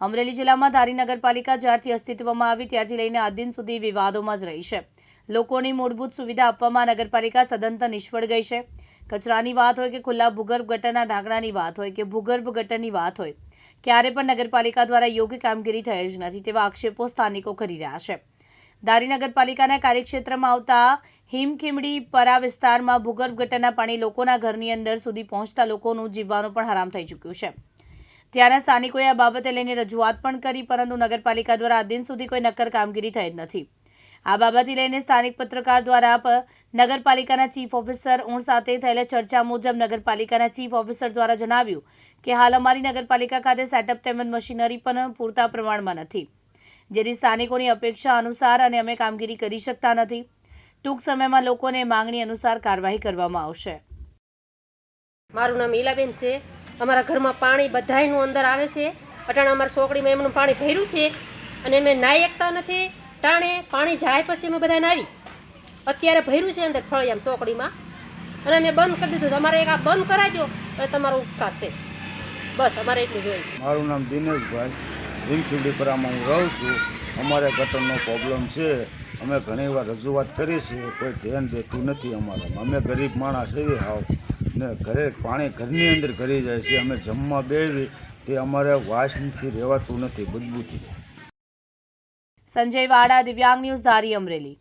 અમરેલી જિલ્લામાં ધારી નગરપાલિકા જ્યારથી અસ્તિત્વમાં આવી ત્યારથી લઈને આ દિન સુધી વિવાદોમાં જ રહી છે. લોકોની મૂળભૂત સુવિધા આપવામાં નગરપાલિકા સદંતર નિષ્ફળ ગઈ છે. કચરાની વાત હોય કે ખુલ્લા ભૂગર્ભ ગટરના ઢાંકણાની વાત હોય કે ભૂગર્ભ ગટરની વાત હોય, ક્યારે પણ નગરપાલિકા દ્વારા યોગ્ય કામગીરી થઈ જ નથી તેવા આક્ષેપો સ્થાનિકો કરી રહ્યા છે. ધારી નગરપાલિકાના કાર્યક્ષેત્રમાં આવતા હિમખીમડી પરા વિસ્તારમાં ભૂગર્ભ ગટરના પાણી લોકોના ઘરની અંદર સુધી પહોંચતા લોકોનું જીવવાનું પણ હરામ થઈ ચૂક્યું છે. ત્યાંના સ્થાનિકોએ આ બાબતે લઈને રજૂઆત પણ કરી, પરંતુ નગરપાલિકા દ્વારા આ દિન સુધી કોઈ નક્કર કામગીરી થઈ નથી. આ બાબતે લઈને સ્થાનિક પત્રકાર દ્વારા નગરપાલિકાના ચીફ ઓફિસર ઊણ સાથે થયેલા ચર્ચા મુજબ નગરપાલિકાના ચીફ ઓફિસર દ્વારા જણાવ્યું કે હાલ અમારી નગરપાલિકા ખાતે સેટઅપ તેમજ મશીનરી પણ પૂરતા પ્રમાણમાં નથી. જેથી સ્થાનિકોની અપેક્ષા અનુસાર અને અમે કામગીરી કરી શકતા નથી. ટૂંક સમયમાં લોકોને માંગણી અનુસાર કાર્યવાહી કરવામાં આવશે. મારું નામ ઈલાબેન છે. અમારા ઘરમાં પાણી બધાયનું અંદર આવે છે. અટાણે અમારા છોકરીમાં એમનું પાણી ભર્યું છે અને અમે નાહી એકતા નથી. ટાણે પાણી જાય પછી અમે બધા નાહી અત્યારે ભર્યું છે અંદર ફળિયામ ચોકડીમાં અને અમે બંધ કરી દીધું તમારે એક આ બંધ કરાવી દો અને તમારો ઉપકાર છે. બસ, અમારે એટલું જોઈએ છે. મારું નામ દિનેશભાઈ. ભીમખીડીપરામાં હું રહું છું. અમારે ગટરનો પ્રોબ્લેમ છે. અમે ઘણી વાર રજૂઆત કરી છે કોઈ ધ્યાન દેતું નથી અમારામાં. અમે ગરીબ માણસ એવી હાવ. ને ઘરે પાણી ઘરની અંદર ઘરી જાય છે, અમે જમવા બેવી તે અમારે વાસથી રહેવાતું નથી, બદબૂથી. સંજય વાડા, દિવ્યાંગ ન્યૂઝ ધારી અમરેલી.